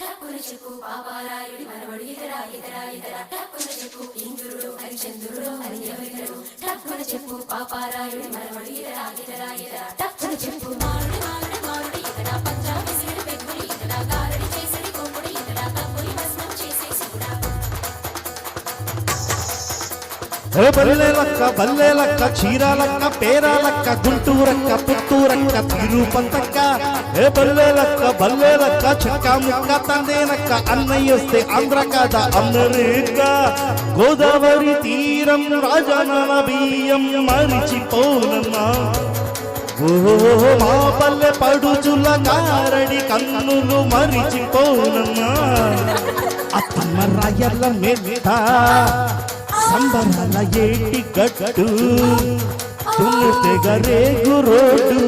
టక్కున చెప్పు పాపారాయుడి మనవడు ఇతరా ఇతరా ఇతరా టక్కున చెప్పు ఇంద్రుడు హరిచంద్రుడు అని ఎవరితడు? టక్కున చెప్పు పాపారాయుడి మనవడు ఇతరా ఇతరా ఇతరా టక్కున చెప్పు మారుడి ఏ బల్లే లక్క బల్లే లక్క చీరాలక్క పేరాలక్క గుంటూరక్క పుత్తూరక్క తిరుపంతక్క. ఏ బల్లే లక్క బల్లే లక్క చెక్క ముక్క తందేనక్క అన్నయ్య వస్తే ఆంధ్ర కాదా అమెరికా. గోదావరి తీరం రాజానల బియ్యం మరిచిపోనమ్మా ఓహో మా పల్లె పడుచుల కారడి కన్నులు మరిచిపోనమ్మా అత్తమ్మ రాయల్ల మెత్త సంబరాల ఏటి గట్టు రేగు రోడ్డు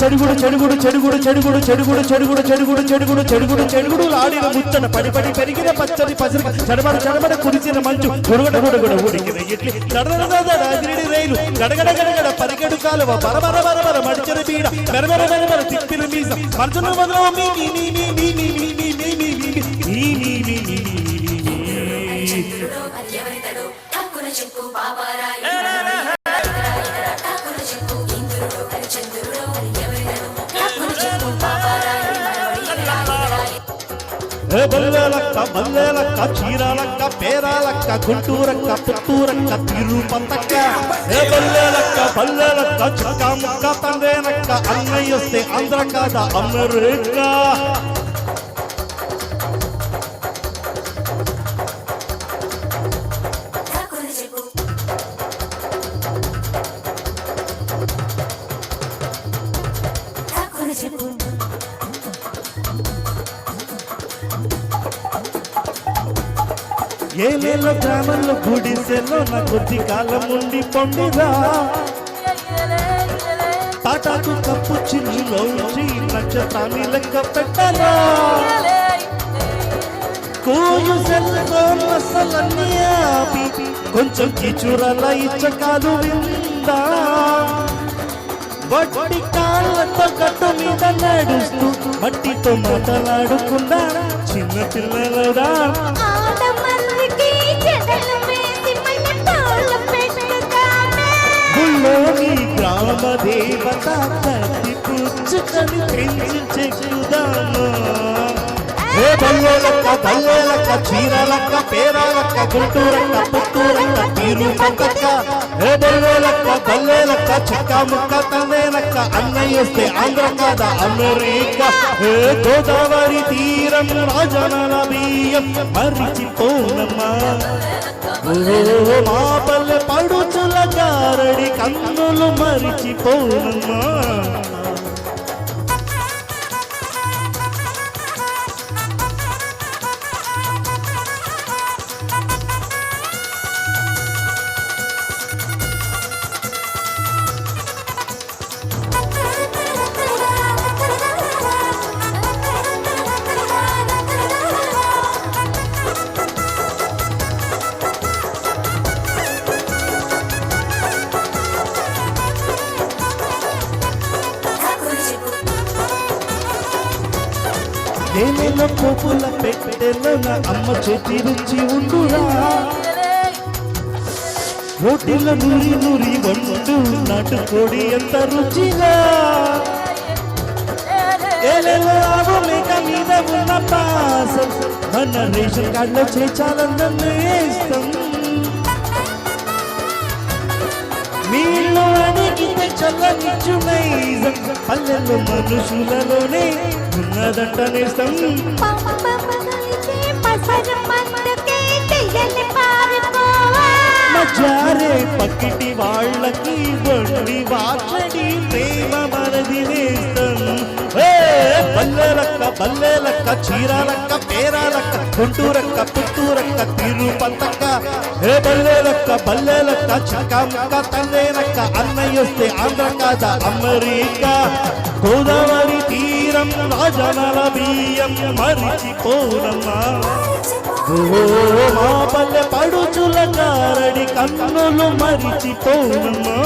చెడుగుడు చెడుగుడు చెడుగుడు చెడుగుడు చెడుగుడు చెడుగుడు చెడుగుడు చెడుగుడు చెడుగుడు చెడుగుడు ఆడిన ముచ్చట పడి పడి పెరిగిన పచ్చని పసిరి చడబడ చడబడ కురిసిన మంచు గుడగడ గుడుగడ ఉడికిన ఇడ్లి దడదడదడదిరిడి రైలు గడగడ గడగడ పరిగెడు కాలువ బరబర బరబర మడిచిన పీడ మెరమెర మెరమెర తిప్పిన మీస మనసును వదల మీ మీ మీ మీ మీ మీ మీ మీ మీ మీ మీ మీ మీ బల్లేలక్క బల్లెలక్క చీరాలక్క పేరాలక్క గుంటూరక్క పుత్తూరక్క తిరుపతక్క. ఏ బల్లేలక్క బల్లేలక్క చక్క ముక్క తందేనక్క అన్నయ్య వస్తే ఆంధ్ర కాదా అమెరికా. ఏలేలో గ్రామంలో గుడిసెలో నా కొద్ది కాలం ఉండి పొండిరా పాటాకు కప్పు చిల్లులో ఉంచి నక్షత్రాన్ని లెక్క పెట్టరా. కోయు సెల్ఫోన్ అసలన్నీ ఆపి కొంచెం కిచురల ఇచ్చకాలు విందా వట్టి కాళ్ళతో గట్టు మీద నడుస్తూ మట్టితో మాట్లాడుకుందా చిన్న పిల్లలరా. గుళ్ళోని గ్రామ పుచ్చుకని కత్తి పెంచి చెక్కుదాము? ఏ బల్లెలక్క బల్లెలక్క చీరలక్క పేరాలక్క గుంటూరక్క పుత్తూరక్క తీరు పక్కక్క ఏ బల్లెలక్క బల్లెలక్క చెక్క ముక్క తందేనక్క అన్నయ్య వస్తే ఆంధ్ర కాద అమెరికా? ఏ గోదావరి తీరం రాజనల బియ్యం మరిచిపోనమ్మా. మా పల్లె పడుచుల గారడి కన్నులు మరిచిపోనమ్మా. తేనెల పోపుల పెట్టెల అమ్మ చేతి రుచి ఉండురా రోటిల నూరి నూరి వండు నాటుకోడి ఎంత రుచిగా? ఏలేలో మీద ఉన్న పాసం మన రేషన్ కార్డులో చేర్చాలన్న ఇష్టం మీలో అణిగితే చల్లనిచ్చు నైజం పల్లెల్లో మనుషులలోనే ఉన్నదంట నిజం జారే పక్కిటి వాళ్ళకి బొడ్డి వాచే బల్లెలక్క చీరాలక్క పేరాలక్క గుంటూరక్క పుత్తూరక్క తిరుపతక్క. ఏ బల్లెలక్క బల్లెలక్క చక్క తల్లేనక్క తందేనక్క అన్నయ్య వస్తే ఆంధ్ర కాద అమెరికా. గోదావరి తీరం రాజనల బియ్యం మరిచిపోనమ్మా. మా పల్లె పడుచుల కారడి కన్నులు మరిచిపోనమ్మా.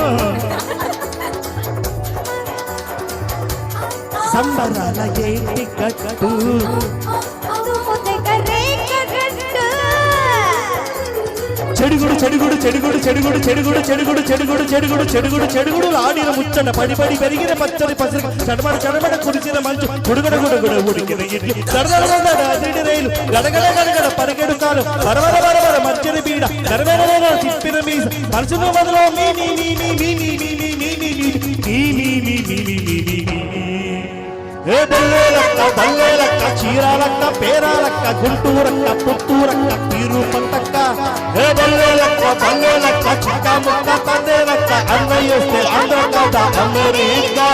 సంబరాల ఏంటి కట్టు చెడుగుడు చెడుగుడు చెడుగుడు చెడుగుడు చెడుగుడు చెడుగుడు చెడుగుడు చెడుగుడు చెడుగుడు చెడుగుడు ఆడిన ముచ్చట పడి పడి పెరిగిన పచ్చడి పసిరి చడమడ చడమడ కురిసిన మంచు గుడుగడ గుడుగుడ ఉడికిన ఇడ్లి దడదడ అదిడి రైలు గడగడ గడగడ పరిగెడు కాలు పరవర పరవర మధ్యని బీడ గరవెర తిప్పిన మీస మనసులో మొదలో మీ మీ మీ మీ మీ మీ మీ మీ మీ మీ మీ మీ మీ మీ మీ మీ మీ మీ ఏ బల్లెలక్క బల్లేలక్క చీరాలక్క పేరాలక్క గుంటూరక్క పుత్తూరక్క తీరు పంటక్క ఏ బల్లెలక్క బల్లేలక్క చిక్క ముక్క తందేలక్క అన్నయ్యేస్తే ఆంధ్ర కాద అమెరికా.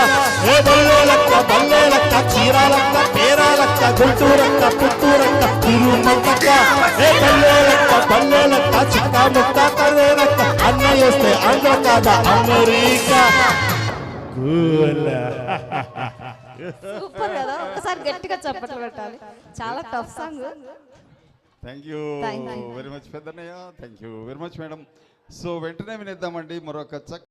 ఏ బల్లెలక్క బల్లేలక్క చీరాలక్క పేరాలక్క గుంటూరక్క పుత్తూరక్క తీరు పంటక్క ఏ బల్లెలక్క బల్లేలక్క చిక్క ముక్క తందేలక్క అన్నయ్యేస్తే ఆంధ్ర కాద అమెరికా. కూల్. సూపర్ కదా? ఒకసారి గట్టిగా చప్పట్లు పెట్టాలి చాలా tough song thank you. Very much Peddannayya. Thank you very much madam so వెంటనే వినేద్దామండి మరొక చక్క